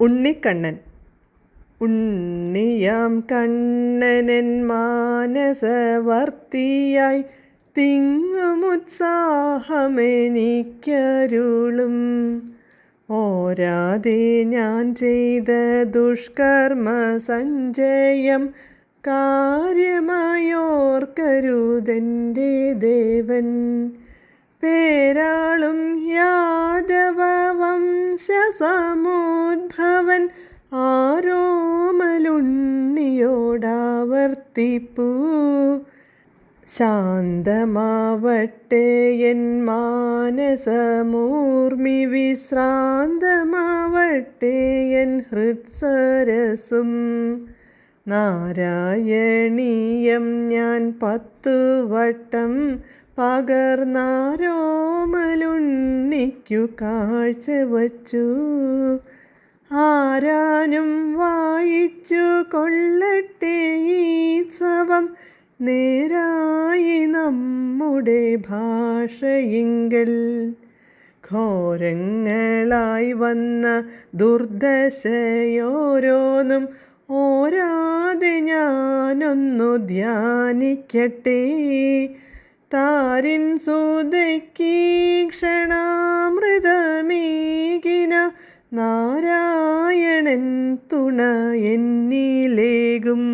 ഉണ്ണിക്കണ്ണൻ. ഉണ്ണിയാം കണ്ണനൻ മാനസവർത്തിയായി തിങ്ങുമുത്സാഹമെനിക്കരുളും ഓരാതെ ഞാൻ ചെയ്ത ദുഷ്കർമ്മ സഞ്ചയം കാര്യമായോർക്കരുതെന്റെ ദേവൻ. പേരാളും യാദവ വംശസമുദ്ഭവൻ ആരോമലുണ്ണിയോടാവർത്തിപ്പൂ. ശാന്തമാവട്ടെ എൻ മാനസമൂർമി വിശ്രാന്തമാവട്ടെ എൻ ഹൃത്സരസും. നാരായണീയം ഞാൻ പത്തു വട്ടം പകർന്നാരോമലുണ്ണിക്കു കാഴ്ച വച്ചു ആരാനും വായിച്ചു കൊള്ളട്ടെ ഈ സവം നേരായി നമ്മുടെ ഭാഷയിങ്കൽ. ഘോരങ്ങളായി വന്ന ദുർദശയോരോന്നും ഓരാതെ ഞാനൊന്നു ധ്യാനിക്കട്ടെ. താരിൻ സുതക്കീക്ഷണാമൃതമീകിന നാരായണൻ തുണ എന്നിലേകും.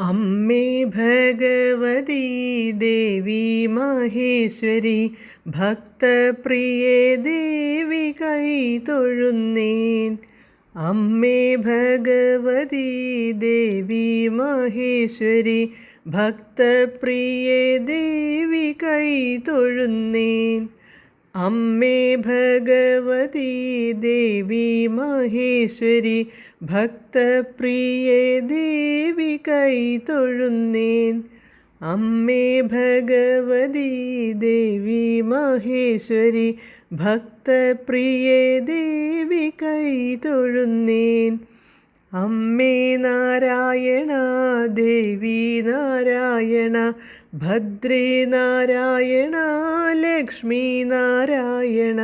അമ്മേ ഭഗവതി ദേവി മഹേശ്വരി ഭക്തപ്രിയേ ദേവി കൈ തൊഴുന്നേൻ. അമ്മേ ഭഗവതി ദേവി മഹേശ്വരി ഭക്തപ്രിയേ ദേവി കൈ തൊഴുന്നേൻ. അമ്മേ ഭഗവതി ദേവി മഹേശ്വരി ഭക്തപ്രിയേ ദേവി കൈ തൊഴുന്നേൻ. അമ്മേ ഭഗവതി ദേവി മഹേശ്വരി ഭക്തപ്രിയേ ദേവി കൈ തൊഴുന്നേൻ. അമ്മേ നാരായണ ദേവി നാരായണ ഭദ്രേ നാരായണ ലക്ഷ്മി നാരായണ.